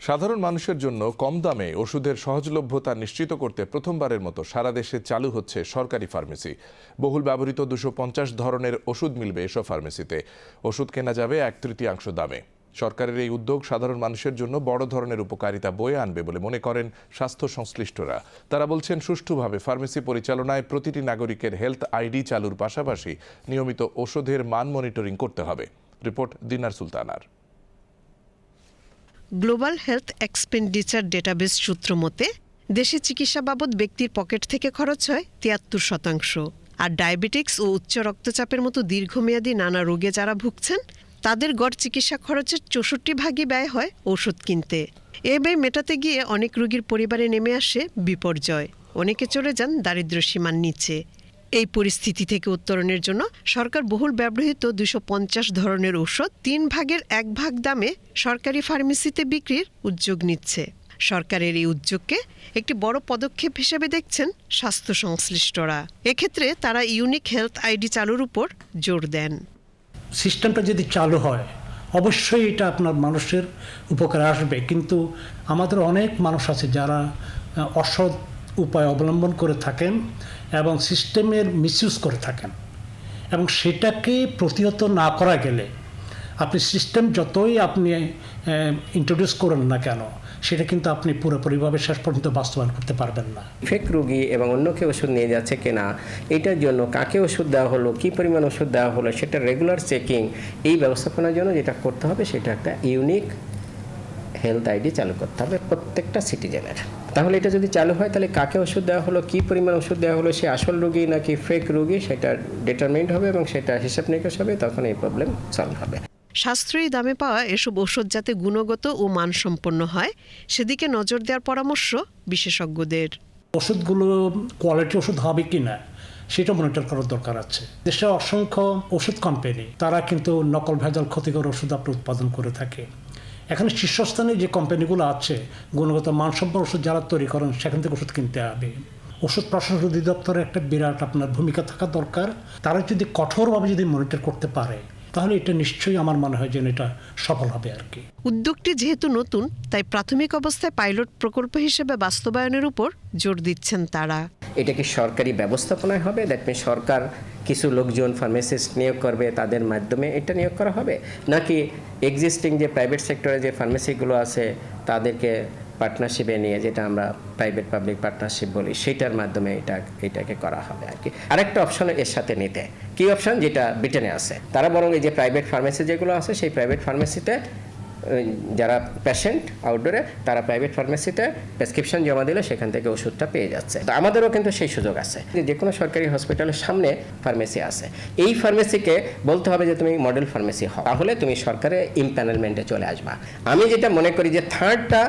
সাধারণ মানুষের জন্য কম দামে ওষুধের সহজলভ্যতা নিশ্চিত করতে প্রথমবারের মতো সারা দেশে চালু হচ্ছে সরকারি ফার্মেসি। বহুল ব্যবহৃত দুশো পঞ্চাশ ধরনের ওষুধ মিলবে এসব ফার্মেসিতে। ওষুধ কেনা যাবে এক তৃতীয়াংশ দামে। সরকারের এই উদ্যোগ সাধারণ মানুষের জন্য বড় ধরনের উপকারিতা বয়ে আনবে বলে মনে করেন স্বাস্থ্য সংশ্লিষ্টরা। তারা বলছেন, সুষ্ঠুভাবে ফার্মেসি পরিচালনায় প্রতিটি নাগরিকের হেলথ আইডি চালুর পাশাপাশি নিয়মিত ওষুধের মান মনিটরিং করতে হবে। রিপোর্ট দিনার সুলতানার। গ্লোবাল হেলথ এক্সপেন্ডিচার ডেটাবেস সূত্র মতে, দেশে চিকিৎসা বাবদ ব্যক্তির পকেট থেকে খরচ হয় তিয়াত্তর শতাংশ। আর ডায়াবেটিক্স ও উচ্চ রক্তচাপের মতো দীর্ঘমেয়াদী নানা রোগে যারা ভুগছেন, তাদের গড় চিকিৎসা খরচের চৌষট্টি ভাগই ব্যয় হয় ওষুধ কিনতে। এ ব্যয় মেটাতে গিয়ে অনেক রোগীর পরিবারে নেমে আসে বিপর্যয়। অনেকে চলে যান দারিদ্র্য সীমার নিচে। এই পরিস্থিতি থেকে উত্তরণের জন্য সরকার বহুল ব্যবহৃত দুশো পঞ্চাশ ধরনের ঔষধ তিন ভাগের এক ভাগ দামে সরকারি ফার্মেসিতে বিক্রির উদ্যোগ নিচ্ছে। সরকারের এই উদ্যোগকে একটি বড় পদক্ষেপ হিসেবে দেখছেন স্বাস্থ্য সংশ্লিষ্টরা। এক্ষেত্রে তারা ইউনিক হেলথ আইডি চালুর উপর জোর দেন। সিস্টেমটা যদি চালু হয়, অবশ্যই এটা আপনার মানুষের উপকারে আসবে। কিন্তু আমাদের অনেক মানুষ আছে যারা অসৎ উপায় অবলম্বন করে থাকেন এবং সিস্টেমের মিসইউজ করে থাকেন। এবং সেটাকে প্রতিহত না করা গেলে আপনি সিস্টেম যতই আপনি ইন্ট্রোডিউস করেন না কেন, সেটা কিন্তু আপনি পুরোপুরিভাবে শেষ পর্যন্ত বাস্তবায়ন করতে পারবেন না। ফেক রোগী এবং অন্য অন্যকে ওষুধ নিয়ে যাচ্ছে কিনা, এটার জন্য কাকে ওষুধ দেওয়া হলো, কী পরিমাণ ওষুধ দেওয়া হলো, সেটা রেগুলার চেকিং এই ব্যবস্থাপনার জন্য যেটা করতে হবে সেটা একটা ইউনিক হেলথ আইডি চালু করতে হবে প্রত্যেকটা সিটিজেনের তাহলে এটা যদি চালু হয় তাহলে কাকে ওষুধ দেওয়া হলো কী পরিমাণ ওষুধ দেওয়া হলো সে আসল রোগী নাকি ফেক রোগী সেটা ডিটারমাইন্ড হবে এবং সেটা হিসাব নিকাশ হবে তখন এই প্রবলেম সলভ হবে। সাশ্রয়ী দামে পাওয়া এসব ওষুধ যাতে গুণগত ও মানসম্পন্ন হয় সেদিকে নজর দেওয়ার পরামর্শ বিশেষজ্ঞদের। ওষুধগুলো কোয়ালিটি ওষুধ হবে কি না সেটা মনিটর করার দরকার আছে। দেশে অসংখ্য ওষুধ কোম্পানি তারা কিন্তু নকল ভেজাল ক্ষতিকর ওষুধ আপনি উৎপাদন করে থাকে। এখানে শীর্ষস্থানে যে কোম্পানিগুলো আছে, গুণগত মানসম্পন্ন ওষুধ যারা তৈরি করেন, সেখান থেকে ওষুধ কিনতে হবে। ওষুধ প্রশাসন অধিদপ্তরের একটা বিরাট আপনার ভূমিকা থাকা দরকার। তারা যদি কঠোরভাবে যদি মনিটর করতে পারে তাহলে এটা নিশ্চয়ই আমার মনে হয় যেন এটা সফল হবে আর কি। উদ্যোগটি যেহেতু নতুন তাই প্রাথমিক অবস্থায় পাইলট প্রকল্প হিসেবে বাস্তবায়নের উপর জোর দিচ্ছেন তারা। এটা কি সরকারি ব্যবস্থাপনায় হবে? দ্যাট মিন সরকার কিছু লোকজন ফার্মাসিস্ট নিয়োগ করবে তাদের মাধ্যমে এটা নিয়োগ করা হবে? নাকি এক্সিস্টিং যে প্রাইভেট সেক্টরে যে ফার্মেসিগুলো আছে তাদেরকে পার্টনারশিপে নিয়ে যেটা আমরা প্রাইভেট পাবলিক পার্টনারশিপ বলি সেটার মাধ্যমে এটা, এটাকে করা হবে আর কি। আরেকটা অপশন এর সাথে নিতে। কি অপশন যেটা ব্রিটেনে আছে। তারা বরং এই যে প্রাইভেট ফার্মেসি যেগুলো আছে, সেই প্রাইভেট ফার্মেসিতে যারা পেশেন্ট আউটডোরে তারা প্রাইভেট ফার্মেসিতে প্রেসক্রিপশন জমা দিলে সেখান থেকে ওষুধটা পেয়ে যাচ্ছে। তো আমাদেরও কিন্তু সেই সুযোগ আছে যে কোনো সরকারি হসপিটালের সামনে ফার্মেসি আছে। এই ফার্মেসিকে বলতে হবে যে, তুমি মডেল ফার্মেসি হও। তাহলে তুমি সরকারের ইমপ্যানেলমেন্টে চলে আসবা। আমি যেটা মনে করি যে থার্ডটা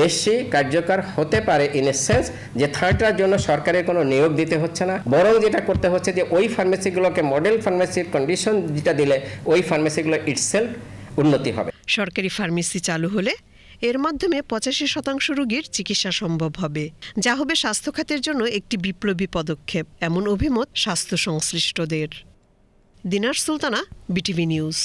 বেশি কার্যকর হতে পারে ইন এ সেন্স যে থার্ডটার জন্য সরকারের কোনো নিয়োগ দিতে হচ্ছে না, বরং যেটা করতে হচ্ছে যে ওই ফার্মেসিগুলোকে মডেল ফার্মেসির কন্ডিশন যেটা দিলে ওই ফার্মেসিগুলো ইটসেলফ উন্নতি হবে। সরকারি ফার্মেসি চালু হলে এর মাধ্যমে পঁচাশি শতাংশ রোগীর চিকিৎসা সম্ভব হবে। যা হবে স্বাস্থ্য খাতের জন্য একটি বিপ্লবী পদক্ষেপ, এমন অভিমত স্বাস্থ্য সংশ্লিষ্টদের। Dinar Sultana, BTV news.